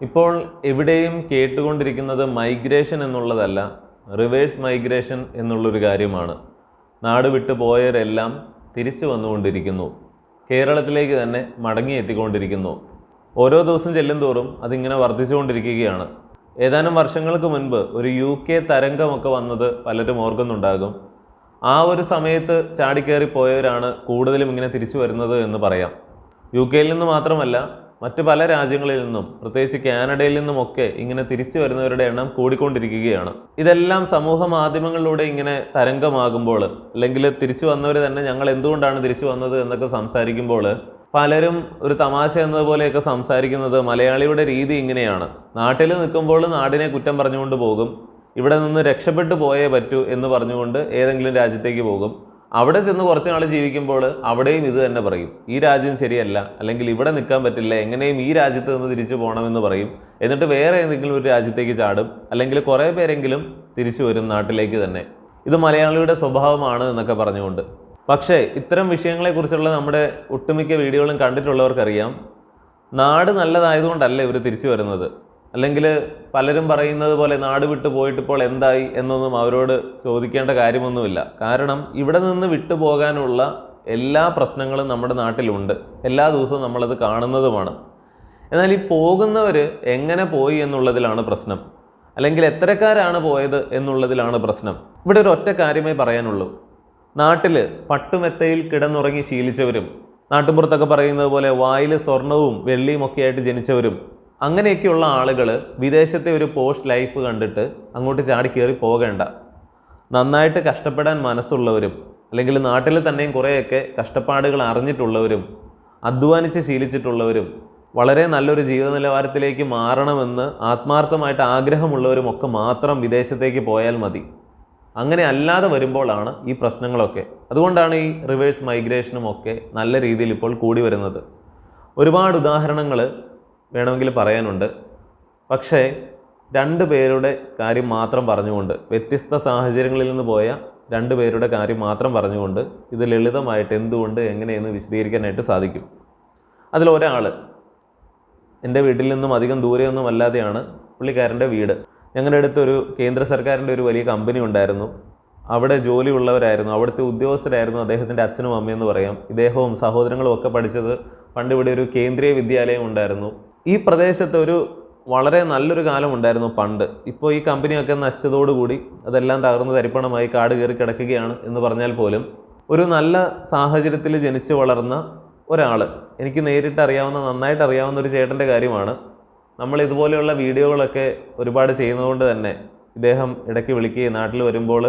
ഇപ്പോൾ എവിടെയും കേട്ടുകൊണ്ടിരിക്കുന്നത് മൈഗ്രേഷൻ എന്നുള്ളതല്ല റിവേഴ്സ് മൈഗ്രേഷൻ എന്നുള്ളൊരു കാര്യമാണ്. നാട് വിട്ടു പോയവരെല്ലാം തിരിച്ചു വന്നുകൊണ്ടിരിക്കുന്നു. കേരളത്തിലേക്ക് തന്നെ മടങ്ങിയെത്തിക്കൊണ്ടിരിക്കുന്നു ഓരോ ദിവസം ചെല്ലുംതോറും അതിങ്ങനെ വർദ്ധിച്ചുകൊണ്ടിരിക്കുകയാണ്. ഏതാനും വർഷങ്ങൾക്ക് മുൻപ് ഒരു യു കെ തരംഗമൊക്കെ വന്നത് പലരും ഓർക്കുന്നുണ്ടാകും. ആ ഒരു സമയത്ത് ചാടിക്കയറി പോയവരാണ് കൂടുതലും ഇങ്ങനെ തിരിച്ചു വരുന്നത് എന്ന് പറയാം. യു കെയിൽ നിന്ന് മാത്രമല്ല മറ്റു പല രാജ്യങ്ങളിൽ നിന്നും പ്രത്യേകിച്ച് കാനഡയിൽ നിന്നുമൊക്കെ ഇങ്ങനെ തിരിച്ചു വരുന്നവരുടെ എണ്ണം കൂടിക്കൊണ്ടിരിക്കുകയാണ്. ഇതെല്ലാം സമൂഹ മാധ്യമങ്ങളിലൂടെ ഇങ്ങനെ തരംഗമാകുമ്പോൾ അല്ലെങ്കിൽ തിരിച്ചു വന്നവർ തന്നെ ഞങ്ങൾ എന്തുകൊണ്ടാണ് തിരിച്ചു വന്നത് എന്നൊക്കെ സംസാരിക്കുമ്പോൾ പലരും ഒരു തമാശ എന്നതുപോലെയൊക്കെ സംസാരിക്കുന്നത് മലയാളിയുടെ രീതി ഇങ്ങനെയാണ്. നാട്ടിൽ നിൽക്കുമ്പോൾ നാടിനെ കുറ്റം പറഞ്ഞുകൊണ്ട് പോകും ഇവിടെ നിന്ന് രക്ഷപ്പെട്ടു പോയേ പറ്റൂ എന്ന് പറഞ്ഞുകൊണ്ട് ഏതെങ്കിലും രാജ്യത്തേക്ക് പോകും. അവിടെ ചെന്ന് കുറച്ച് നാൾ ജീവിക്കുമ്പോൾ അവിടെയും ഇത് തന്നെ പറയും. ഈ രാജ്യം ശരിയല്ല അല്ലെങ്കിൽ ഇവിടെ നിൽക്കാൻ പറ്റില്ല എങ്ങനെയും ഈ രാജ്യത്ത് നിന്ന് തിരിച്ചു പോകണമെന്ന് പറയും. എന്നിട്ട് വേറെ ഏതെങ്കിലും ഒരു രാജ്യത്തേക്ക് ചാടും അല്ലെങ്കിൽ കുറേ പേരെങ്കിലും തിരിച്ചു വരും നാട്ടിലേക്ക് തന്നെ. ഇത് മലയാളിയുടെ സ്വഭാവമാണ് എന്നൊക്കെ പറഞ്ഞുകൊണ്ട്. പക്ഷേ ഇത്തരം വിഷയങ്ങളെക്കുറിച്ചുള്ള നമ്മുടെ ഒട്ടുമിക്ക വീഡിയോകളും കണ്ടിട്ടുള്ളവർക്കറിയാം നാട് നല്ലതായതുകൊണ്ടല്ല ഇവർ തിരിച്ചു വരുന്നത്. അല്ലെങ്കിൽ പലരും പറയുന്നത് പോലെ നാട് വിട്ടു പോയിട്ട് ഇപ്പോൾ എന്തായി എന്നൊന്നും അവരോട് ചോദിക്കേണ്ട കാര്യമൊന്നുമില്ല. കാരണം ഇവിടെ നിന്ന് വിട്ടുപോകാനുള്ള എല്ലാ പ്രശ്നങ്ങളും നമ്മുടെ നാട്ടിലുണ്ട്. എല്ലാ ദിവസവും നമ്മളത് കാണുന്നതുമാണ്. എന്നാൽ ഈ പോകുന്നവർ എങ്ങനെ പോയി എന്നുള്ളതിലാണ് പ്രശ്നം. അല്ലെങ്കിൽ എത്രക്കാരാണ് പോയത് എന്നുള്ളതിലാണ് പ്രശ്നം. ഇവിടെ ഒരു ഒറ്റ കാര്യമേ പറയാനുള്ളൂ. നാട്ടിൽ പട്ടുമെത്തയിൽ കിടന്നുറങ്ങി ശീലിച്ചവരും നാട്ടുമ്പുറത്തൊക്കെ പറയുന്നത് പോലെ വായിൽ സ്വർണവും വെള്ളിയും ഒക്കെ ആയിട്ട് ജനിച്ചവരും അങ്ങനെയൊക്കെയുള്ള ആളുകൾ വിദേശത്തെ ഒരു പോസ്റ്റ് ലൈഫ് കണ്ടിട്ട് അങ്ങോട്ട് ചാടി കയറി പോകേണ്ട. നന്നായിട്ട് കഷ്ടപ്പെടാൻ മനസ്സുള്ളവരും അല്ലെങ്കിൽ നാട്ടിൽ തന്നെയും കുറേയൊക്കെ കഷ്ടപ്പാടുകൾ അറിഞ്ഞിട്ടുള്ളവരും അധ്വാനിച്ച് ശീലിച്ചിട്ടുള്ളവരും വളരെ നല്ലൊരു ജീവിത നിലവാരത്തിലേക്ക് മാറണമെന്ന് ആത്മാർത്ഥമായിട്ട് ആഗ്രഹമുള്ളവരും ഒക്കെ മാത്രം വിദേശത്തേക്ക് പോയാൽ മതി. അങ്ങനെ അല്ലാതെ വരുമ്പോഴാണ് ഈ പ്രശ്നങ്ങളൊക്കെ. അതുകൊണ്ടാണ് ഈ റിവേഴ്സ് മൈഗ്രേഷനും ഒക്കെ നല്ല രീതിയിൽ ഇപ്പോൾ കൂടി വരുന്നത്. ഒരുപാട് ഉദാഹരണങ്ങൾ വേണമെങ്കിൽ പറയാനുണ്ട്. പക്ഷേ രണ്ട് പേരുടെ കാര്യം മാത്രം പറഞ്ഞുകൊണ്ട് വ്യത്യസ്ത സാഹചര്യങ്ങളിൽ നിന്ന് പോയ രണ്ട് പേരുടെ കാര്യം മാത്രം പറഞ്ഞുകൊണ്ട് ഇത് ലളിതമായിട്ട് എന്തുകൊണ്ട് എങ്ങനെയെന്ന് വിശദീകരിക്കാനായിട്ട് സാധിക്കും. അതിലൊരാൾ എന്റെ വീട്ടിൽ നിന്നും അധികം ദൂരെയൊന്നും അല്ലാതെയാണ് പുള്ളിക്കാരന്റെ വീട്. ഞങ്ങളുടെ അടുത്തൊരു കേന്ദ്ര സർക്കാരിന്റെ ഒരു വലിയ കമ്പനി ഉണ്ടായിരുന്നു. അവിടെ ജോലി ഉള്ളവരായിരുന്നു. അവിടുത്തെ ഉദ്യോഗസ്ഥരായിരുന്നു അദ്ദേഹത്തിന്റെ അച്ഛനും അമ്മയെന്ന് പറയാം. ഇദ്ദേഹവും സഹോദരങ്ങളും ഒക്കെ പഠിച്ചത് പണ്ടിവിടെ ഒരു കേന്ദ്രീയ വിദ്യാലയം ഉണ്ടായിരുന്നു. ഈ പ്രദേശത്ത് ഒരു വളരെ നല്ലൊരു കാലമുണ്ടായിരുന്നു പണ്ട്. ഇപ്പോൾ ഈ കമ്പനിയൊക്കെ നശിച്ചതോടുകൂടി അതെല്ലാം തകർന്ന് തരിപ്പണമായി കാട് കയറി കിടക്കുകയാണ് എന്ന് പറഞ്ഞാൽ പോലും ഒരു നല്ല സാഹചര്യത്തിൽ ജനിച്ചു വളർന്ന ഒരാൾ എനിക്ക് നേരിട്ട് അറിയാവുന്ന നന്നായിട്ട് അറിയാവുന്ന ഒരു ചേട്ടന്റെ കാര്യമാണ്. നമ്മൾ ഇതുപോലെയുള്ള വീഡിയോകളൊക്കെ ഒരുപാട് ചെയ്യുന്നതുകൊണ്ട് തന്നെ ഇദ്ദേഹം ഇടയ്ക്ക് വിളിക്കുകയും നാട്ടിൽ വരുമ്പോൾ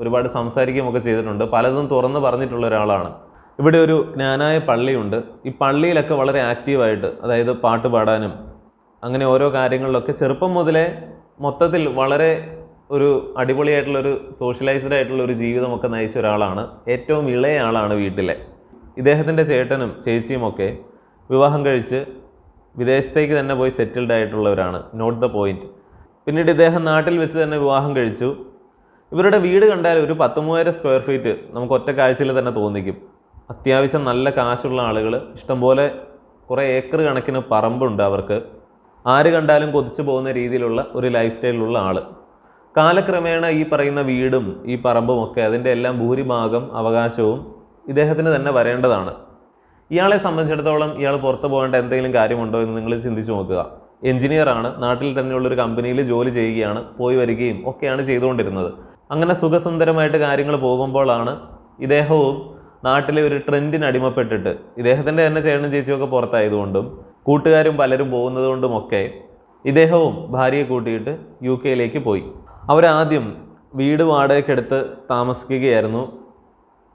ഒരുപാട് സംസാരിക്കുകയും ഒക്കെ ചെയ്തിട്ടുണ്ട്. പലതും തുറന്ന് പറഞ്ഞിട്ടുള്ള ഒരാളാണ്. ഇവിടെ ഒരു ജ്ഞാനായ പള്ളിയുണ്ട്. ഈ പള്ളിയിലൊക്കെ വളരെ ആക്റ്റീവായിട്ട് അതായത് പാട്ട് പാടാനും അങ്ങനെ ഓരോ കാര്യങ്ങളിലൊക്കെ ചെറുപ്പം മുതലേ മൊത്തത്തിൽ വളരെ ഒരു അടിപൊളിയായിട്ടുള്ളൊരു സോഷ്യലൈസ്ഡ് ആയിട്ടുള്ള ഒരു ജീവിതമൊക്കെ നയിച്ച ഒരാളാണ്. ഏറ്റവും ഇളയ ആളാണ് വീട്ടിലെ. ഇദ്ദേഹത്തിന്റെ ചേട്ടനും ചേച്ചിയുമൊക്കെ വിവാഹം കഴിച്ച് വിദേശത്തേക്ക് തന്നെ പോയി സെറ്റിൽഡ് ആയിട്ടുള്ളവരാണ് നോട്ട് ദ പോയിന്റ് പിന്നീട് ഇദ്ദേഹം നാട്ടിൽ വെച്ച് തന്നെ വിവാഹം കഴിച്ചു. ഇവരുടെ വീട് കണ്ടാൽ ഒരു പത്ത് മൂവായിരം സ്ക്വയർ ഫീറ്റ് നമുക്ക് ഒറ്റ കാഴ്ചയിൽ തന്നെ തോന്നിക്കും. അത്യാവശ്യം നല്ല കാശുള്ള ആളുകൾ ഇഷ്ടംപോലെ കുറേ ഏക്കർ കണക്കിന് പറമ്പുണ്ട് അവർക്ക്. ആര് കണ്ടാലും കൊതിച്ചു പോകുന്ന രീതിയിലുള്ള ഒരു ലൈഫ് സ്റ്റൈലിലുള്ള ആൾ കാലക്രമേണ ഈ പറയുന്ന വീടും ഈ പറമ്പും ഒക്കെ അതിന്റെ എല്ലാം ഭൂരിഭാഗം അവകാശവും ഇദ്ദേഹത്തിന് തന്നെ വരേണ്ടതാണ്. ഇയാളെ സംബന്ധിച്ചിടത്തോളം ഇയാൾ പുറത്ത് പോകേണ്ട എന്തെങ്കിലും കാര്യമുണ്ടോ എന്ന് നിങ്ങൾ ചിന്തിച്ചു നോക്കുക. എഞ്ചിനീയർ ആണ് നാട്ടിൽ തന്നെയുള്ളൊരു കമ്പനിയിൽ ജോലി ചെയ്യുകയാണ് പോയി വരികയും ഒക്കെയാണ് ചെയ്തുകൊണ്ടിരുന്നത്. അങ്ങനെ സുഖസുന്ദരമായിട്ട് കാര്യങ്ങൾ പോകുമ്പോഴാണ് ഇദ്ദേഹവും നാട്ടിലെ ഒരു ട്രെൻഡിന് അടിമപ്പെട്ടിട്ട് ഇദ്ദേഹത്തിന്റെ തന്നെ ചേട്ടനും ചേച്ചിയൊക്കെ പുറത്തായതുകൊണ്ടും കൂട്ടുകാരും പലരും പോകുന്നതുകൊണ്ടുമൊക്കെ ഇദ്ദേഹവും ഭാര്യയെ കൂട്ടിയിട്ട് യു കെയിലേക്ക് പോയി. അവരാദ്യം വീട് വാടകയ്ക്കെടുത്ത് താമസിക്കുകയായിരുന്നു.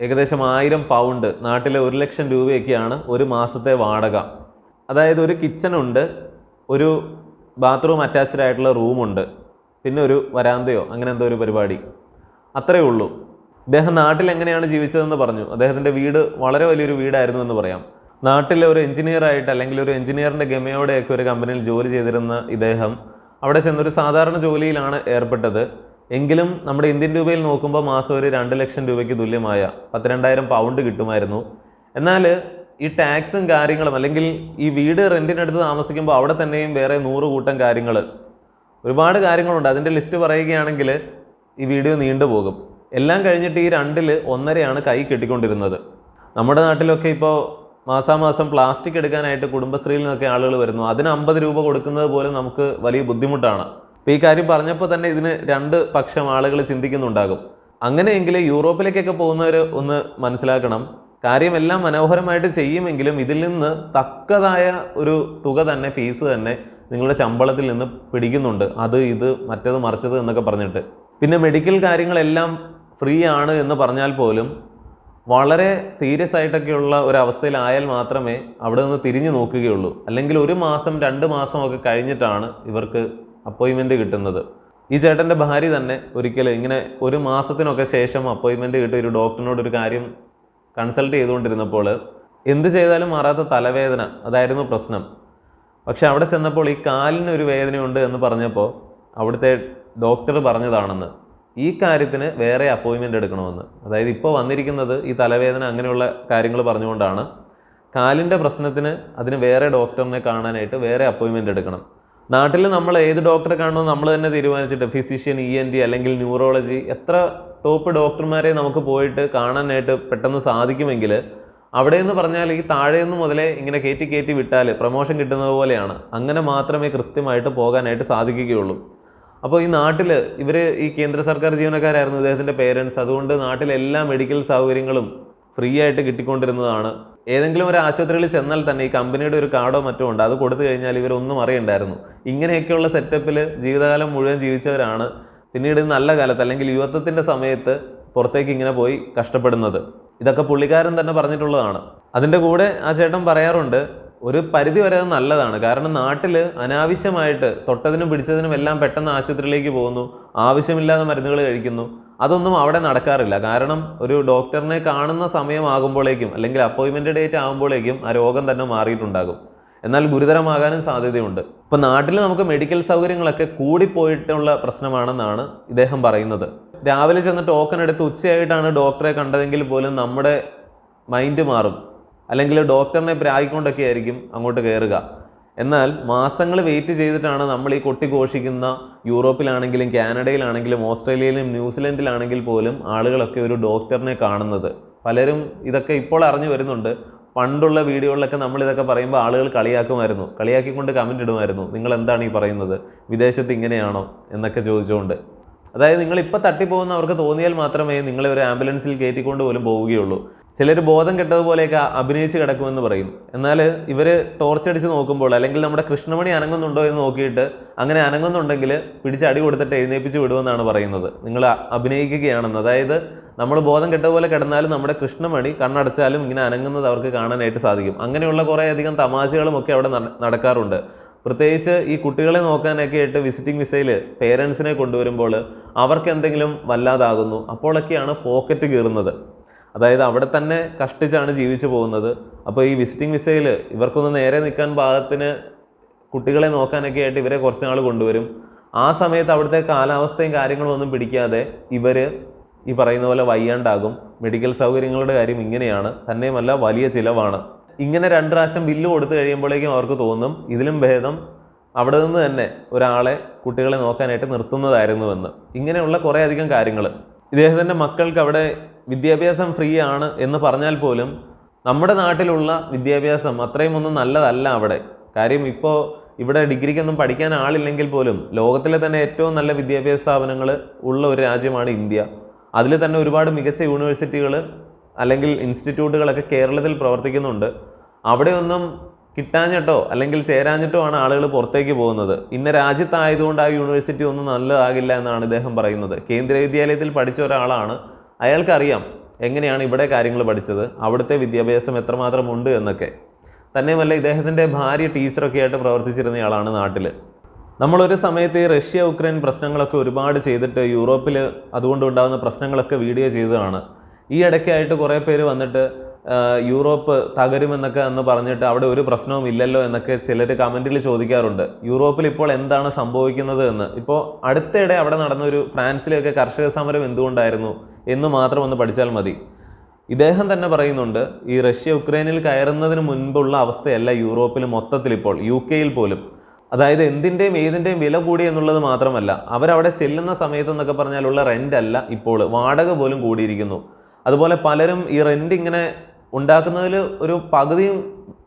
ഏകദേശം ആയിരം പൗണ്ട് നാട്ടിലെ ഒരു ലക്ഷം രൂപയൊക്കെയാണ് ഒരു മാസത്തെ വാടക. അതായത് ഒരു കിച്ചണുണ്ട് ഒരു ബാത്റൂം അറ്റാച്ച്ഡ് ആയിട്ടുള്ള റൂമുണ്ട് പിന്നെ ഒരു വരാന്തയോ അങ്ങനെ എന്തോ ഒരു പരിപാടി. അത്രയേ ഉള്ളൂ. ഇദ്ദേഹം നാട്ടിൽ എങ്ങനെയാണ് ജീവിച്ചതെന്ന് പറഞ്ഞു. അദ്ദേഹത്തിന്റെ വീട് വളരെ വലിയൊരു വീടായിരുന്നു എന്ന് പറയാം. നാട്ടിലെ ഒരു എഞ്ചിനീയറായിട്ട് അല്ലെങ്കിൽ ഒരു എഞ്ചിനീയറിന്റെ ഗമയോടെയൊക്കെ ഒരു കമ്പനിയിൽ ജോലി ചെയ്തിരുന്ന ഇദ്ദേഹം അവിടെ ചെന്നൊരു സാധാരണ ജോലിയിലാണ് ഏർപ്പെട്ടത്. എങ്കിലും നമ്മുടെ ഇന്ത്യൻ രൂപയിൽ നോക്കുമ്പോൾ മാസം ഒരു രണ്ട് ലക്ഷം രൂപയ്ക്ക് തുല്യമായ പത്തിരണ്ടായിരം പൗണ്ട് കിട്ടുമായിരുന്നു. എന്നാൽ ഈ ടാക്സും കാര്യങ്ങളും അല്ലെങ്കിൽ ഈ വീട് റെന്റിനടുത്ത് താമസിക്കുമ്പോൾ അവിടെ തന്നെയും വേറെ നൂറ് കൂട്ടം കാര്യങ്ങൾ ഒരുപാട് കാര്യങ്ങളുണ്ട്. അതിന്റെ ലിസ്റ്റ് പറയുകയാണെങ്കിൽ ഈ വീഡിയോ നീണ്ടുപോകും. എല്ലാം കഴിഞ്ഞിട്ട് ഈ രണ്ടിൽ ഒന്നരയാണ് കൈ കെട്ടിക്കൊണ്ടിരുന്നത്. നമ്മുടെ നാട്ടിലൊക്കെ ഇപ്പോൾ മാസാമാസം പ്ലാസ്റ്റിക് എടുക്കാനായിട്ട് കുടുംബശ്രീയിൽ നിന്നൊക്കെ ആളുകൾ വരുന്നു. അതിന് അമ്പത് രൂപ കൊടുക്കുന്നത് പോലും നമുക്ക് വലിയ ബുദ്ധിമുട്ടാണ്. അപ്പോൾ ഈ കാര്യം പറഞ്ഞപ്പോൾ തന്നെ ഇതിന് രണ്ട് പക്ഷം ആളുകൾ ചിന്തിക്കുന്നുണ്ടാകും. അങ്ങനെയെങ്കിൽ യൂറോപ്പിലേക്കൊക്കെ പോകുന്നവർ ഒന്ന് മനസ്സിലാക്കണം. കാര്യമെല്ലാം മനോഹരമായിട്ട് ചെയ്യുമെങ്കിലും ഇതിൽ നിന്ന് തക്കതായ ഒരു തുക തന്നെ ഫീസ് തന്നെ നിങ്ങളുടെ ശമ്പളത്തിൽ നിന്ന് പിടിക്കുന്നുണ്ട്. അത് ഇത് മറ്റത് മറിച്ചത് എന്നൊക്കെ പറഞ്ഞിട്ട്. പിന്നെ മെഡിക്കൽ കാര്യങ്ങളെല്ലാം ഫ്രീ ആണ് എന്ന് പറഞ്ഞാൽ പോലും വളരെ സീരിയസ് ആയിട്ടൊക്കെയുള്ള ഒരു അവസ്ഥയിലായാൽ മാത്രമേ അവിടെ നിന്ന് തിരിഞ്ഞു നോക്കുകയുള്ളൂ. അല്ലെങ്കിൽ ഒരു മാസം രണ്ട് മാസമൊക്കെ കഴിഞ്ഞിട്ടാണ് ഇവർക്ക് അപ്പോയിൻമെന്റ് കിട്ടുന്നത്. ഈ ചേട്ടന്റെ ഭാര്യ തന്നെ ഒരിക്കൽ ഇങ്ങനെ ഒരു മാസത്തിനൊക്കെ ശേഷം അപ്പോയിൻമെന്റ് കിട്ടി ഒരു ഡോക്ടറിനോട് ഒരു കാര്യം കൺസൾട്ട് ചെയ്തുകൊണ്ടിരുന്നപ്പോൾ എന്ത് ചെയ്താലും മാറാത്ത തലവേദന അതായിരുന്നു പ്രശ്നം. പക്ഷെ അവിടെ ചെന്നപ്പോൾ ഈ കാലിന് ഒരു വേദനയുണ്ട് എന്ന് പറഞ്ഞപ്പോൾ അവിടുത്തെ ഡോക്ടർ പറഞ്ഞതാണെന്ന്. ഈ കാര്യത്തിന് വേറെ അപ്പോയിൻമെന്റ് എടുക്കണമെന്ന്. അതായത് ഇപ്പോൾ വന്നിരിക്കുന്നത് ഈ തലവേദന അങ്ങനെയുള്ള കാര്യങ്ങൾ പറഞ്ഞുകൊണ്ടാണ്. കാലിന്റെ പ്രശ്നത്തിന് അതിന് വേറെ ഡോക്ടറിനെ കാണാനായിട്ട് വേറെ അപ്പോയിൻമെന്റ് എടുക്കണം. നാട്ടിൽ നമ്മൾ ഏത് ഡോക്ടറെ കാണണമെന്ന് നമ്മൾ തന്നെ തീരുമാനിച്ചിട്ട് ഫിസിഷ്യൻ ഇ എൻ ടി അല്ലെങ്കിൽ ന്യൂറോളജി എത്ര ടോപ്പ് ഡോക്ടർമാരെ നമുക്ക് പോയിട്ട് കാണാനായിട്ട് പെട്ടെന്ന് സാധിക്കുമെങ്കിൽ അവിടെ എന്ന് പറഞ്ഞാൽ ഈ താഴെ നിന്ന് മുതലേ ഇങ്ങനെ കയറ്റി കയറ്റി വിട്ടാൽ പ്രമോഷൻ കിട്ടുന്നത് പോലെയാണ്. അങ്ങനെ മാത്രമേ കൃത്യമായിട്ട് പോകാനായിട്ട് സാധിക്കുകയുള്ളൂ. അപ്പോൾ ഈ നാട്ടിൽ ഇവർ ഈ കേന്ദ്ര സർക്കാർ ജീവനക്കാരായിരുന്നു ഇദ്ദേഹത്തിന്റെ പേരൻസ്. അതുകൊണ്ട് നാട്ടിലെ എല്ലാ മെഡിക്കൽ സൗകര്യങ്ങളും ഫ്രീ ആയിട്ട് കിട്ടിക്കൊണ്ടിരുന്നതാണ്. ഏതെങ്കിലും ഒരു ആശുപത്രിയിൽ ചെന്നാൽ തന്നെ ഈ കമ്പനിയുടെ ഒരു കാർഡോ മറ്റോ ഉണ്ട് അത് കൊടുത്തു കഴിഞ്ഞാൽ ഇവരൊന്നും അറിയണ്ടായിരുന്നു. ഇങ്ങനെയൊക്കെയുള്ള സെറ്റപ്പിൽ ജീവിതകാലം മുഴുവൻ ജീവിച്ചവരാണ്. പിന്നീട് നല്ല കാലത്ത് അല്ലെങ്കിൽ യുവത്വത്തിന്റെ സമയത്ത് പുറത്തേക്ക് ഇങ്ങനെ പോയി കഷ്ടപ്പെടുന്നത്. ഇതൊക്കെ പുള്ളിക്കാരൻ തന്നെ പറഞ്ഞിട്ടുള്ളതാണ്. അതിന്റെ കൂടെ ആ ചേട്ടൻ പറയാറുണ്ട് ഒരു പരിധി വരെ അത് നല്ലതാണ്. കാരണം നാട്ടിൽ അനാവശ്യമായിട്ട് തൊട്ടതിനും പിടിച്ചതിനും എല്ലാം പെട്ടെന്ന് ആശുപത്രിയിലേക്ക് പോകുന്നു. ആവശ്യമില്ലാതെ മരുന്നുകൾ കഴിക്കുന്നു. അതൊന്നും അവിടെ നടക്കാറില്ല. കാരണം ഒരു ഡോക്ടറിനെ കാണുന്ന സമയമാകുമ്പോഴേക്കും അല്ലെങ്കിൽ അപ്പോയിൻമെന്റ് ഡേറ്റ് ആകുമ്പോഴേക്കും ആ രോഗം തന്നെ മാറിയിട്ടുണ്ടാകും. എന്നാൽ ഗുരുതരമാകാനും സാധ്യതയുണ്ട്. ഇപ്പം നാട്ടിൽ നമുക്ക് മെഡിക്കൽ സൗകര്യങ്ങളൊക്കെ കൂടിപ്പോയിട്ടുള്ള പ്രശ്നമാണെന്നാണ് ഇദ്ദേഹം പറയുന്നത്. രാവിലെ ചെന്ന് ടോക്കൺ എടുത്ത് ഉച്ചയായിട്ടാണ് ഡോക്ടറെ കണ്ടതെങ്കിൽ പോലും നമ്മുടെ മൈൻഡ് മാറും. അല്ലെങ്കിൽ ഡോക്ടറിനെ പ്രായിക്കൊണ്ടൊക്കെ ആയിരിക്കും അങ്ങോട്ട് കയറുക. എന്നാൽ മാസങ്ങൾ വെയിറ്റ് ചെയ്തിട്ടാണ് നമ്മൾ ഈ കൊട്ടി ഘോഷിക്കുന്ന യൂറോപ്പിലാണെങ്കിലും കാനഡയിലാണെങ്കിലും ഓസ്ട്രേലിയയിലും ന്യൂസിലൻഡിലാണെങ്കിൽ പോലും ആളുകളൊക്കെ ഒരു ഡോക്ടറിനെ കാണുന്നത്. പലരും ഇതൊക്കെ ഇപ്പോൾ അറിഞ്ഞു വരുന്നുണ്ട്. പണ്ടുള്ള വീഡിയോകളിലൊക്കെ നമ്മൾ ഇതൊക്കെ പറയുമ്പോൾ ആളുകൾ കളിയാക്കുമായിരുന്നു. കളിയാക്കിക്കൊണ്ട് കമന്റ് ഇടുമായിരുന്നു. നിങ്ങൾ എന്താണ് ഈ പറയുന്നത്? വിദേശത്ത് ഇങ്ങനെയാണോ? എന്നൊക്കെ ചോദിച്ചുകൊണ്ട്. അതായത് നിങ്ങൾ ഇപ്പോൾ തട്ടിപ്പോകുന്ന അവർക്ക് തോന്നിയാൽ മാത്രമേ നിങ്ങളെ ഒരു ആംബുലൻസിൽ കയറ്റിക്കൊണ്ട് പോലും പോവുകയുള്ളൂ. ചിലർ ബോധം കെട്ടതുപോലെയൊക്കെ അഭിനയിച്ച് കിടക്കുമെന്ന് പറയും. എന്നാൽ ഇവർ ടോർച്ചടിച്ച് നോക്കുമ്പോൾ അല്ലെങ്കിൽ നമ്മുടെ കൃഷ്ണമണി അനങ്ങുന്നുണ്ടോ എന്ന് നോക്കിയിട്ട് അങ്ങനെ അനങ്ങുന്നുണ്ടെങ്കിൽ പിടിച്ച് അടി കൊടുത്തിട്ട് എഴുന്നേപ്പിച്ച് വിടുമെന്നാണ് പറയുന്നത്. നിങ്ങൾ അഭിനയിക്കുകയാണെന്ന്. അതായത് നമ്മൾ ബോധം കെട്ടതുപോലെ പോലെ കിടന്നാലും നമ്മുടെ കൃഷ്ണമണി കണ്ണടച്ചാലും ഇങ്ങനെ അനങ്ങുന്നത് അവർക്ക് കാണാനായിട്ട് സാധിക്കും. അങ്ങനെയുള്ള കുറേയധികം തമാശകളും ഒക്കെ അവിടെ നടക്കാറുണ്ട്. പ്രത്യേകിച്ച് ഈ കുട്ടികളെ നോക്കാനൊക്കെ ആയിട്ട് വിസിറ്റിംഗ് വിസയിൽ പേരൻസിനെ കൊണ്ടുവരുമ്പോൾ അവർക്ക് എന്തെങ്കിലും വല്ലാതാകുന്നു. അപ്പോഴൊക്കെയാണ് പോക്കറ്റ് കീറുന്നത്. അതായത് അവിടെ തന്നെ കഷ്ടിച്ചാണ് ജീവിച്ചു പോകുന്നത്. അപ്പോൾ ഈ വിസിറ്റിംഗ് വിസയിൽ ഇവർക്കൊന്ന് നേരെ നിൽക്കാൻ ഭാഗത്തിന് കുട്ടികളെ നോക്കാനൊക്കെ ആയിട്ട് ഇവരെ കുറച്ച് നാൾ കൊണ്ടുവരും. ആ സമയത്ത് അവിടുത്തെ കാലാവസ്ഥയും കാര്യങ്ങളും ഒന്നും പിടിക്കാതെ ഇവർ ഈ പറയുന്ന പോലെ വയ്യാണ്ടാകും. മെഡിക്കൽ സൗകര്യങ്ങളുടെ കാര്യം ഇങ്ങനെയാണ്. തന്നെയുമല്ല വലിയ ചിലവാണ്. ഇങ്ങനെ രണ്ട് പ്രാവശ്യം ബില്ല് കൊടുത്തു കഴിയുമ്പോഴേക്കും അവർക്ക് തോന്നും ഇതിലും ഭേദം അവിടെ നിന്ന് തന്നെ ഒരാളെ കുട്ടികളെ നോക്കാനായിട്ട് നിർത്തുന്നതായിരുന്നുവെന്ന്. ഇങ്ങനെയുള്ള കുറേയധികം കാര്യങ്ങൾ. ഇദ്ദേഹത്തിന്റെ മക്കൾക്ക് അവിടെ വിദ്യാഭ്യാസം ഫ്രീ ആണ് എന്ന് പറഞ്ഞാൽ പോലും നമ്മുടെ നാട്ടിലുള്ള വിദ്യാഭ്യാസം അത്രയും ഒന്നും നല്ലതല്ല അവിടെ. കാര്യം ഇപ്പോൾ ഇവിടെ ഡിഗ്രിക്കൊന്നും പഠിക്കാൻ ആളില്ലെങ്കിൽ പോലും ലോകത്തിലെ തന്നെ ഏറ്റവും നല്ല വിദ്യാഭ്യാസ സ്ഥാപനങ്ങൾ ഉള്ള ഒരു രാജ്യമാണ് ഇന്ത്യ. അതിൽ തന്നെ ഒരുപാട് മികച്ച യൂണിവേഴ്സിറ്റികൾ അല്ലെങ്കിൽ ഇൻസ്റ്റിറ്റ്യൂട്ടുകളൊക്കെ കേരളത്തിൽ പ്രവർത്തിക്കുന്നുണ്ട്. അവിടെയൊന്നും കിട്ടാഞ്ഞിട്ടോ അല്ലെങ്കിൽ ചേരാഞ്ഞിട്ടോ ആണ് ആളുകൾ പുറത്തേക്ക് പോകുന്നത്. ഇന്ന രാജ്യത്തായതുകൊണ്ട് ആ യൂണിവേഴ്സിറ്റി ഒന്നും നല്ലതാകില്ല എന്നാണ് ഇദ്ദേഹം പറയുന്നത്. കേന്ദ്ര വിദ്യാലയത്തിൽ പഠിച്ച ഒരാളാണ്. അയാൾക്കറിയാം എങ്ങനെയാണ് ഇവിടെ കാര്യങ്ങൾ പഠിച്ചത് അവിടുത്തെ വിദ്യാഭ്യാസം എത്രമാത്രം ഉണ്ട് എന്നൊക്കെ. തന്നെയുമല്ല ഇദ്ദേഹത്തിന്റെ ഭാര്യ ടീച്ചറൊക്കെ ആയിട്ട് പ്രവർത്തിച്ചിരുന്നയാളാണ് നാട്ടിൽ നമ്മളൊരു സമയത്ത് ഈ റഷ്യ ഉക്രൈൻ പ്രശ്നങ്ങളൊക്കെ ഒരുപാട് ചെയ്തിട്ട് യൂറോപ്പിൽ അതുകൊണ്ട് ഉണ്ടാകുന്ന പ്രശ്നങ്ങളൊക്കെ വീഡിയോ ചെയ്തതാണ്. ഈ ഇടയ്ക്കായിട്ട് കുറേ പേര് വന്നിട്ട് യൂറോപ്പ് തകരുമെന്നൊക്കെ എന്ന് പറഞ്ഞിട്ട് അവിടെ ഒരു പ്രശ്നവും ഇല്ലല്ലോ എന്നൊക്കെ ചിലർ കമന്റിൽ ചോദിക്കാറുണ്ട്. യൂറോപ്പിൽ ഇപ്പോൾ എന്താണ് സംഭവിക്കുന്നത് എന്ന്. ഇപ്പോൾ അടുത്തിടെ അവിടെ നടന്നൊരു ഫ്രാൻസിലെയൊക്കെ കർഷക സമരം എന്തുകൊണ്ടായിരുന്നു എന്ന് മാത്രം ഒന്ന് പഠിച്ചാൽ മതി. ഇദ്ദേഹം തന്നെ പറയുന്നുണ്ട് ഈ റഷ്യ ഉക്രൈനിൽ കയറുന്നതിന് മുൻപുള്ള അവസ്ഥയല്ല യൂറോപ്പിൽ മൊത്തത്തിൽ ഇപ്പോൾ യു കെയിൽ പോലും. അതായത് എന്തിന്റെയും ഏതിന്റെയും വില കൂടി എന്നുള്ളത് മാത്രമല്ല അവരവിടെ ചെല്ലുന്ന സമയത്ത് എന്നൊക്കെ പറഞ്ഞാലുള്ള റെന്റ് അല്ല ഇപ്പോൾ വാടക പോലും കൂടിയിരിക്കുന്നു. അതുപോലെ പലരും ഈ റെന്റ് ഇങ്ങനെ ഉണ്ടാക്കുന്നതിൽ ഒരു പകുതിയും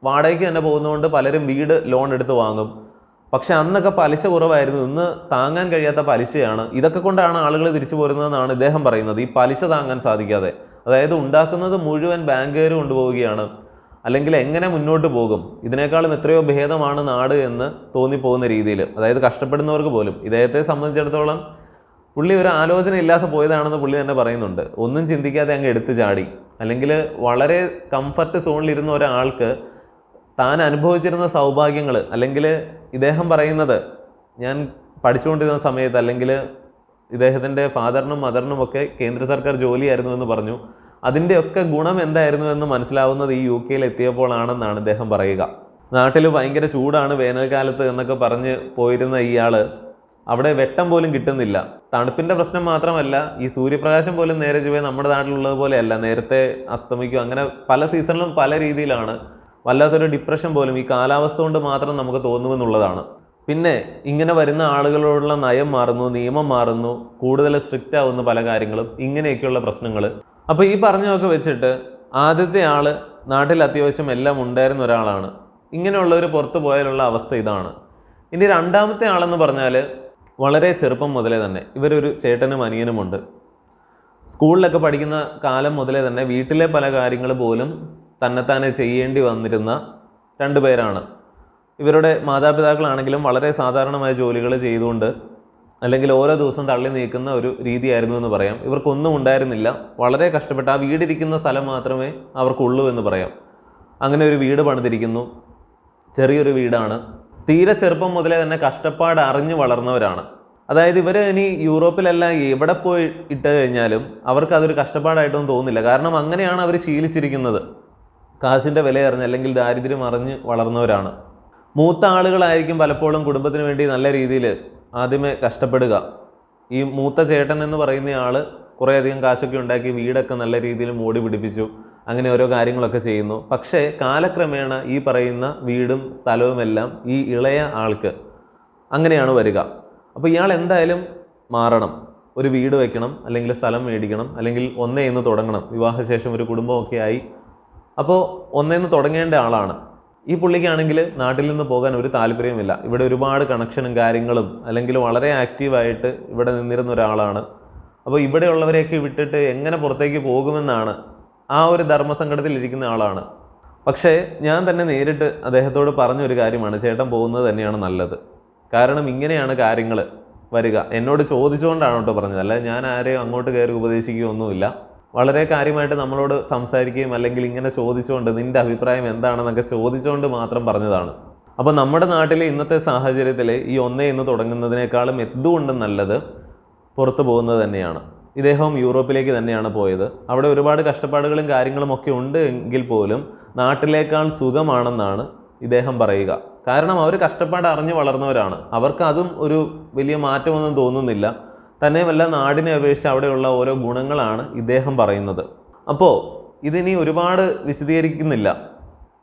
വാടകയ്ക്ക് തന്നെ പോകുന്നതുകൊണ്ട് പലരും വീട് ലോൺ എടുത്ത് വാങ്ങും. പക്ഷെ അന്നൊക്കെ പലിശ കുറവായിരുന്നു. ഇന്ന് താങ്ങാൻ കഴിയാത്ത പലിശയാണ്. ഇതൊക്കെ കൊണ്ടാണ് ആളുകൾ തിരിച്ചു പോരുന്നതെന്നാണ് ഇദ്ദേഹം പറയുന്നത്. ഈ പലിശ താങ്ങാൻ സാധിക്കാതെ. അതായത് ഉണ്ടാക്കുന്നത് മുഴുവൻ ബാങ്കുകാർ കൊണ്ടുപോവുകയാണ്. അല്ലെങ്കിൽ എങ്ങനെ മുന്നോട്ട് പോകും? ഇതിനേക്കാളും എത്രയോ ഭേദമാണ് നാട് എന്ന് തോന്നിപ്പോകുന്ന രീതിയിൽ. അതായത് കഷ്ടപ്പെടുന്നവർക്ക് പോലും. ഇദ്ദേഹത്തെ സംബന്ധിച്ചിടത്തോളം പുള്ളി ഒരു ആലോചന ഇല്ലാതെ പോയതാണെന്ന് പുള്ളി തന്നെ പറയുന്നുണ്ട്. ഒന്നും ചിന്തിക്കാതെ അങ്ങ് എടുത്തു ചാടി. അല്ലെങ്കിൽ വളരെ കംഫർട്ട് സോണിലിരുന്ന ഒരാൾക്ക് താൻ അനുഭവിച്ചിരുന്ന സൗഭാഗ്യങ്ങൾ അല്ലെങ്കിൽ ഇദ്ദേഹം പറയുന്നത് ഞാൻ പഠിച്ചുകൊണ്ടിരുന്ന സമയത്ത് അല്ലെങ്കിൽ ഇദ്ദേഹത്തിന്റെ ഫാദറിനും മദറിനും ഒക്കെ കേന്ദ്ര സർക്കാർ ജോലിയായിരുന്നു എന്ന് പറഞ്ഞു. അതിന്റെയൊക്കെ ഗുണം എന്തായിരുന്നു എന്ന് മനസ്സിലാവുന്നത് ഈ യു കെയിൽ എത്തിയപ്പോഴാണെന്നാണ് ഇദ്ദേഹം പറയുക. നാട്ടിൽ ഭയങ്കര ചൂടാണ് വേനൽക്കാലത്ത് എന്നൊക്കെ പറഞ്ഞ് പോയിരുന്ന ഇയാൾ അവിടെ വെട്ടം പോലും കിട്ടുന്നില്ല. തണുപ്പിന്റെ പ്രശ്നം മാത്രമല്ല ഈ സൂര്യപ്രകാശം പോലും നേരെ ചൊവ്വേ നമ്മുടെ നാട്ടിലുള്ളത് പോലെയല്ല. നേരത്തെ അസ്തമിക്കും അങ്ങനെ പല സീസണിലും പല രീതിയിലാണ്. വല്ലാത്തൊരു ഡിപ്രഷൻ പോലും ഈ കാലാവസ്ഥ കൊണ്ട് മാത്രം നമുക്ക് തോന്നുമെന്നുള്ളതാണ് പിന്നെ ഇങ്ങനെ വരുന്ന ആളുകളോടുള്ള നയം മാറുന്നു നിയമം മാറുന്നു കൂടുതൽ സ്ട്രിക്റ്റ് ആവുന്നു പല കാര്യങ്ങളും ഇങ്ങനെയൊക്കെയുള്ള പ്രശ്നങ്ങൾ അപ്പോൾ ഈ പറഞ്ഞതൊക്കെ വെച്ചിട്ട് ആദ്യത്തെ ആൾ നാട്ടിൽ അത്യാവശ്യം എല്ലാം ഉണ്ടായിരുന്ന ഒരാളാണ്. ഇങ്ങനെയുള്ളവർ പുറത്തു പോയാലുള്ള അവസ്ഥ ഇതാണ്. ഇനി രണ്ടാമത്തെ ആളെന്ന് പറഞ്ഞാൽ വളരെ ചെറുപ്പം മുതലേ തന്നെ ഇവരൊരു ചേട്ടനും അനിയനുമുണ്ട്. സ്കൂളിലൊക്കെ പഠിക്കുന്ന കാലം മുതലേ തന്നെ വീട്ടിലെ പല കാര്യങ്ങൾ പോലും തന്നെത്താനെ ചെയ്യേണ്ടി വന്നിരുന്ന രണ്ടു പേരാണ്. ഇവരുടെ മാതാപിതാക്കളാണെങ്കിലും വളരെ സാധാരണമായ ജോലികൾ ചെയ്തുകൊണ്ട് അല്ലെങ്കിൽ ഓരോ ദിവസം തള്ളി നീക്കുന്ന ഒരു രീതിയായിരുന്നു എന്ന് പറയാം. ഇവർക്കൊന്നും ഉണ്ടായിരുന്നില്ല. വളരെ കഷ്ടപ്പെട്ട് ആ വീടിരിക്കുന്ന സ്ഥലം മാത്രമേ അവർക്കുള്ളൂ എന്ന് പറയാം. അങ്ങനെ ഒരു വീട് പണിതിരിക്കുന്നു. ചെറിയൊരു വീടാണ്. തീരെ ചെറുപ്പം മുതലേ തന്നെ കഷ്ടപ്പാട് അറിഞ്ഞു വളർന്നവരാണ്. അതായത് ഇവർ ഇനി യൂറോപ്പിലല്ല എവിടെ പോയി ഇട്ട് കഴിഞ്ഞാലും അവർക്ക് അതൊരു കഷ്ടപ്പാടായിട്ടൊന്നും തോന്നില്ല കാരണം അങ്ങനെയാണ് അവർ ശീലിച്ചിരിക്കുന്നത്. കാശിന്റെ വില അറിഞ്ഞ് അല്ലെങ്കിൽ ദാരിദ്ര്യം അറിഞ്ഞ് വളർന്നവരാണ്. മൂത്ത ആളുകളായിരിക്കും പലപ്പോഴും കുടുംബത്തിന് വേണ്ടി നല്ല രീതിയിൽ ആദ്യമേ കഷ്ടപ്പെടുക. ഈ മൂത്ത ചേട്ടൻ എന്ന് പറയുന്ന ആൾ കുറേയധികം കാശൊക്കെ ഉണ്ടാക്കി വീടൊക്കെ നല്ല രീതിയിൽ മോടി പിടിപ്പിച്ചു. അങ്ങനെ ഓരോ കാര്യങ്ങളൊക്കെ ചെയ്യുന്നു. പക്ഷേ കാലക്രമേണ ഈ പറയുന്ന വീടും സ്ഥലവുമെല്ലാം ഈ ഇളയ ആൾക്ക് അങ്ങനെയാണ് വരിക. അപ്പോൾ ഇയാൾ എന്തായാലും മാറണം. ഒരു വീട് വെക്കണം അല്ലെങ്കിൽ സ്ഥലം മേടിക്കണം അല്ലെങ്കിൽ ഒന്നേ ഇന്ന് തുടങ്ങണം. വിവാഹശേഷം ഒരു കുടുംബമൊക്കെ ആയി. അപ്പോൾ ഒന്നേന്ന് തുടങ്ങേണ്ട ആളാണ്. ഈ പുള്ളിക്കാണെങ്കിൽ നാട്ടിൽ നിന്ന് പോകാൻ ഒരു താല്പര്യവുമില്ല. ഇവിടെ ഒരുപാട് കണക്ഷനും കാര്യങ്ങളും അല്ലെങ്കിൽ വളരെ ആക്റ്റീവായിട്ട് ഇവിടെ നിന്നിരുന്ന ഒരാളാണ്. അപ്പോൾ ഇവിടെയുള്ളവരെയൊക്കെ വിട്ടിട്ട് എങ്ങനെ പുറത്തേക്ക് പോകുമെന്നാണ് ആ ഒരു ധർമ്മസങ്കടത്തിൽ ഇരിക്കുന്ന ആളാണ്. പക്ഷേ ഞാൻ തന്നെ നേരിട്ട് അദ്ദേഹത്തോട് പറഞ്ഞൊരു കാര്യമാണ് ചേട്ടൻ പോകുന്നത് തന്നെയാണ് നല്ലത്. കാരണം ഇങ്ങനെയാണ് കാര്യങ്ങൾ വരിക. എന്നോട് ചോദിച്ചുകൊണ്ടാണ് കേട്ടോ പറഞ്ഞത്. അല്ലാതെ ഞാൻ ആരെയും അങ്ങോട്ട് കയറി ഉപദേശിക്കുകയൊന്നുമില്ല. വളരെ കാര്യമായിട്ട് നമ്മളോട് സംസാരിക്കുകയും അല്ലെങ്കിൽ ഇങ്ങനെ ചോദിച്ചുകൊണ്ട് നിന്റെ അഭിപ്രായം എന്താണെന്നൊക്കെ ചോദിച്ചുകൊണ്ട് മാത്രം പറഞ്ഞതാണ്. അപ്പോൾ നമ്മുടെ നാട്ടിലെ ഇന്നത്തെ സാഹചര്യത്തിൽ ഈ ഒന്നേ ഇന്ന് തുടങ്ങുന്നതിനേക്കാളും എന്തുകൊണ്ടും നല്ലത് പുറത്തു പോകുന്നത് തന്നെയാണ്. ഇദ്ദേഹം യൂറോപ്പിലേക്ക് തന്നെയാണ് പോയത്. അവിടെ ഒരുപാട് കഷ്ടപ്പാടുകളും കാര്യങ്ങളും ഒക്കെ ഉണ്ട് എങ്കിൽ പോലും നാട്ടിലേക്കാൾ സുഖമാണെന്നാണ് ഇദ്ദേഹം പറയുക. കാരണം അവർ കഷ്ടപ്പാട് അറിഞ്ഞു വളർന്നവരാണ്. അവർക്ക് അതും ഒരു വലിയ മാറ്റമൊന്നും തോന്നുന്നില്ല. തന്നെയുമല്ല നാടിനെ അപേക്ഷിച്ച് അവിടെയുള്ള ഓരോ ഗുണങ്ങളാണ് ഇദ്ദേഹം പറയുന്നത്. അപ്പോൾ ഇതിനി ഒരുപാട് വിശദീകരിക്കുന്നില്ല.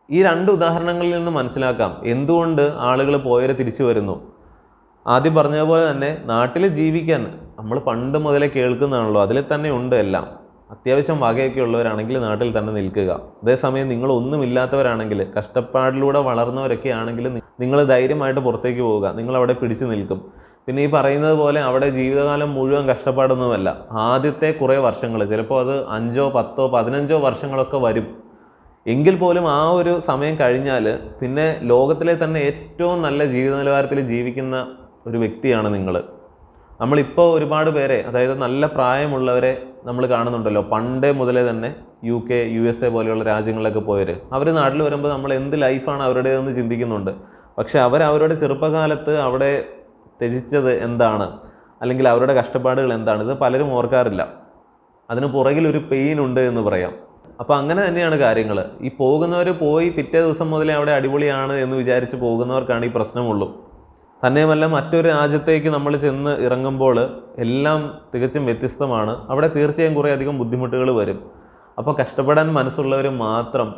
ഈ രണ്ട് ഉദാഹരണങ്ങളിൽ നിന്ന് മനസ്സിലാക്കാം. എന്തുകൊണ്ട് ആളുകൾ പോയവരെ തിരിച്ചു വരുന്നു? ആദ്യം പറഞ്ഞതുപോലെ തന്നെ നാട്ടിൽ ജീവിക്കാൻ നമ്മൾ പണ്ട് മുതലേ കേൾക്കുന്നതാണല്ലോ. അതിൽ തന്നെ ഉണ്ട് എല്ലാം. അത്യാവശ്യം വകയൊക്കെ ഉള്ളവരാണെങ്കിൽ നാട്ടിൽ തന്നെ നിൽക്കുക. അതേസമയം നിങ്ങൾ ഒന്നുമില്ലാത്തവരാണെങ്കിൽ കഷ്ടപ്പാടിലൂടെ വളർന്നവരൊക്കെ ആണെങ്കിൽ നിങ്ങൾ ധൈര്യമായിട്ട് പുറത്തേക്ക് പോവുക. നിങ്ങൾ അവിടെ പിടിച്ചു നിൽക്കും. പിന്നെ ഈ പറയുന്നത് പോലെ അവിടെ ജീവിതകാലം മുഴുവൻ കഷ്ടപ്പാടൊന്നുമല്ല ആദ്യത്തെ കുറേ വർഷങ്ങൾ ചിലപ്പോൾ അത് അഞ്ചോ പത്തോ പതിനഞ്ചോ വർഷങ്ങളൊക്കെ വരും. എങ്കിൽ പോലും ആ ഒരു സമയം കഴിഞ്ഞാൽ പിന്നെ ലോകത്തിലെ തന്നെ ഏറ്റവും നല്ല ജീവിത നിലവാരത്തിൽ ജീവിക്കുന്ന ഒരു വ്യക്തിയാണ് നിങ്ങൾ. നമ്മളിപ്പോൾ ഒരുപാട് പേരെ അതായത് നല്ല പ്രായമുള്ളവരെ നമ്മൾ കാണുന്നുണ്ടല്ലോ. പണ്ടേ മുതലേ തന്നെ U K U S A പോലെയുള്ള രാജ്യങ്ങളിലൊക്കെ പോയവർ അവർ നാട്ടിൽ വരുമ്പോൾ നമ്മൾ എന്ത് ലൈഫാണ് അവരുടേതെന്ന് ചിന്തിക്കുന്നുണ്ട്. പക്ഷേ അവർ അവരുടെ ചെറുപ്പകാലത്ത് അവിടെ ത്യജിച്ചത് എന്താണ്? അല്ലെങ്കിൽ അവരുടെ കഷ്ടപ്പാടുകൾ എന്താണ്? ഇത് പലരും ഓർക്കാറില്ല. അതിന് പുറകിൽ ഒരു പെയിൻ ഉണ്ട് എന്ന് പറയാം. അപ്പോൾ അങ്ങനെ തന്നെയാണ് കാര്യങ്ങൾ ഈ പോകുന്നവർ പോയി പിറ്റേ ദിവസം മുതലേ അവിടെ അടിപൊളിയാണ് എന്ന് വിചാരിച്ച് പോകുന്നവർക്കാണ് ഈ പ്രശ്നമുള്ളൂ. തന്നെയുമല്ല മറ്റൊരു രാജ്യത്തേക്ക് നമ്മൾ ചെന്ന് ഇറങ്ങുമ്പോൾ എല്ലാം തികച്ചും വ്യത്യസ്തമാണ്. അവിടെ തീർച്ചയായും കുറേ അധികം ബുദ്ധിമുട്ടുകൾ വരും. അപ്പോൾ കഷ്ടപ്പെടാൻ മനസ്സുള്ളവർ മാത്രം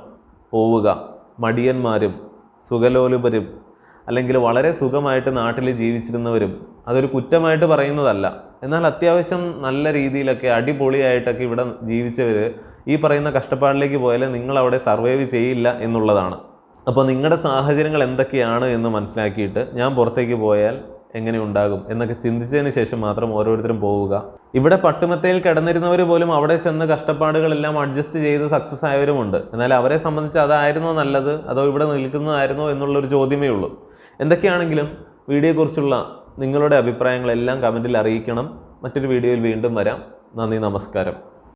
പോവുക. മടിയന്മാരും സുഖലോലുപരും അല്ലെങ്കിൽ വളരെ സുഖമായിട്ട് നാട്ടിൽ ജീവിച്ചിരുന്നവരും അതൊരു കുറ്റമായിട്ട് പറയുന്നതല്ല. എന്നാൽ അത്യാവശ്യം നല്ല രീതിയിലൊക്കെ അടിപൊളിയായിട്ടൊക്കെ ഇവിടെ ജീവിച്ചവർ ഈ പറയുന്ന കഷ്ടപ്പാടിലേക്ക് പോയാൽ നിങ്ങൾ അവിടെ സർവൈവ് ചെയ്യില്ല എന്നുള്ളതാണ്. അപ്പോൾ നിങ്ങളുടെ സാഹചര്യങ്ങൾ എന്തൊക്കെയാണ് എന്ന് മനസ്സിലാക്കിയിട്ട് ഞാൻ പുറത്തേക്ക് പോയാൽ എങ്ങനെ ഉണ്ടാകും എന്നൊക്കെ ചിന്തിച്ചതിന് ശേഷം മാത്രം ഓരോരുത്തരും പോവുക. ഇവിടെ പട്ടുമത്തയിൽ കിടന്നിരുന്നവർ പോലും അവിടെ ചെന്ന് കഷ്ടപ്പാടുകളെല്ലാം അഡ്ജസ്റ്റ് ചെയ്ത് സക്സസ് ആയവരുമുണ്ട്. എന്നാൽ അവരെ സംബന്ധിച്ച് അതായിരുന്നോ നല്ലത്? അതോ ഇവിടെ നിൽക്കുന്നതായിരുന്നോ എന്നുള്ളൊരു ചോദ്യമേ ഉള്ളൂ. എന്തൊക്കെയാണെങ്കിലും വീഡിയോയെക്കുറിച്ചുള്ള നിങ്ങളുടെ അഭിപ്രായങ്ങളെല്ലാം കമന്റിൽ അറിയിക്കണം. മറ്റൊരു വീഡിയോയിൽ വീണ്ടും വരാം. നന്ദി നമസ്കാരം.